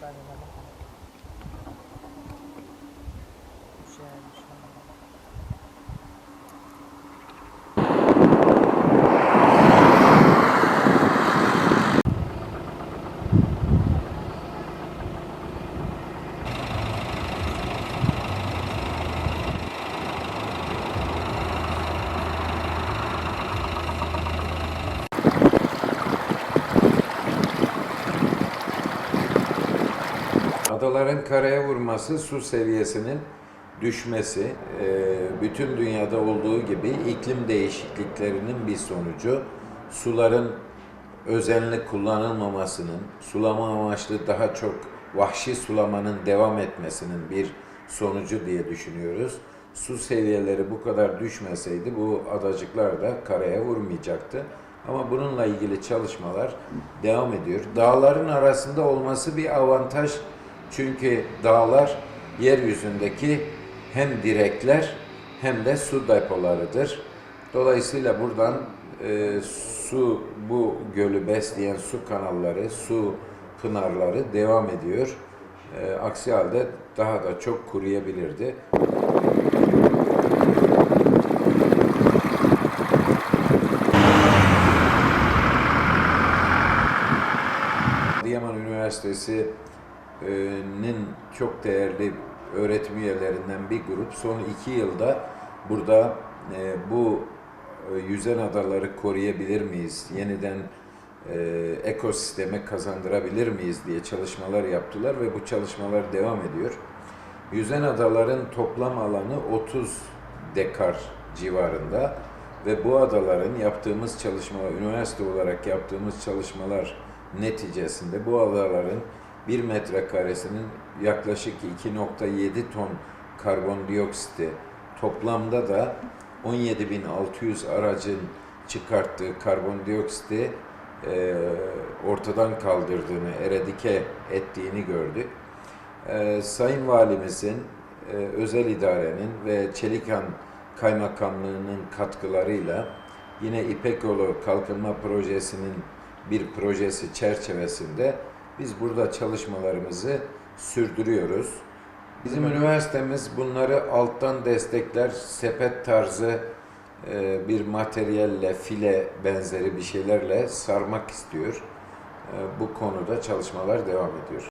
ставила. Включаем еще. Dalgaların karaya vurması su seviyesinin düşmesi, e, bütün dünyada olduğu gibi iklim değişikliklerinin bir sonucu. Suların özenli kullanılmamasının, sulama amaçlı daha çok vahşi sulamanın devam etmesinin bir sonucu diye düşünüyoruz. Su seviyeleri bu kadar düşmeseydi bu adacıklar da karaya vurmayacaktı. Ama bununla ilgili çalışmalar devam ediyor. Dağların arasında olması bir avantaj. Çünkü dağlar yeryüzündeki hem direkler hem de su depolarıdır. Dolayısıyla buradan e, su, bu gölü besleyen su kanalları, su pınarları devam ediyor. E, aksi halde daha da çok kuruyabilirdi. Adıyaman Üniversitesi'nin çok değerli öğretim üyelerinden bir grup son iki yılda burada e, bu yüzen adaları koruyabilir miyiz, yeniden e, ekosisteme kazandırabilir miyiz diye çalışmalar yaptılar ve bu çalışmalar devam ediyor. Yüzen adaların toplam alanı 30 dekar civarında ve bu adaların yaptığımız çalışmalar, üniversite olarak yaptığımız çalışmalar neticesinde bu adaların bir metrekaresinin yaklaşık 2.7 ton karbondioksiti toplamda da 17.600 aracın çıkarttığı karbondioksiti e, ortadan kaldırdığını, eradike ettiğini gördük. E, Sayın Valimizin, e, özel idarenin ve Çelikan Kaymakamlığı'nın katkılarıyla yine İpek Yolu Kalkınma Projesi'nin bir projesi çerçevesinde biz burada çalışmalarımızı sürdürüyoruz. Bizim üniversitemiz bunları alttan destekler, sepet tarzı e, bir materyalle, file benzeri bir şeylerle sarmak istiyor. E, Bu konuda çalışmalar devam ediyor.